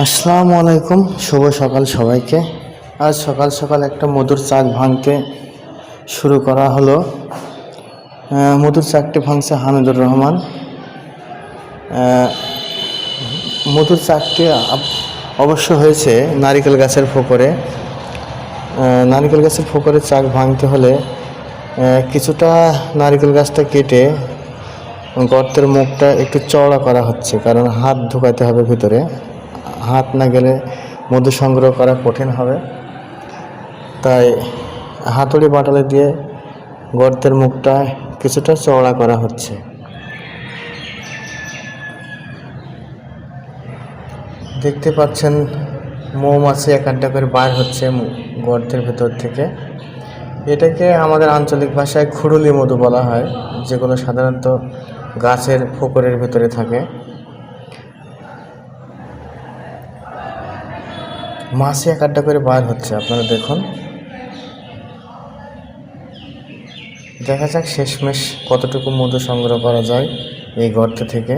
আসসালামু আলাইকুম, শুভ সকাল সবাইকে। আজ সকাল সকাল একটা মধুর চাক ভাঙতে শুরু করা হলো। মধুর চাকটি ভাঙছে হামিদুর রহমান। মধুর চাকটি অবশ্য হয়েছে নারিকেল গাছের ফোকরে। নারিকেল গাছের ফোকরে চাক ভাঙতে হলে কিছুটা নারিকেল গাছটা কেটে গর্তের মুখটা একটু চওড়া করা হচ্ছে, কারণ হাত ঢুকাতে হবে ভিতরে। হাত না গেলে মধু সংগ্রহ করা কঠিন হবে। তাই হাতুড়ি বাটালে দিয়ে গর্তের মুখটা কিছুটা চওড়া করা হচ্ছে। দেখতে পাচ্ছেন মৌমাছি এক আড্ডা করে বার হচ্ছে গর্তের ভেতর থেকে। এটাকে আমাদের আঞ্চলিক ভাষায় খুরুলি মধু বলা হয়, যেগুলো সাধারণত গাছের ফোকরের ভেতরে থাকে। মাছি এক আড্ডা করে বার হচ্ছে, আপনারা দেখুন। দেখা যাক শেষমেশ কতটুকু মধু সংগ্রহ করা যায় এই গর্ত থেকে।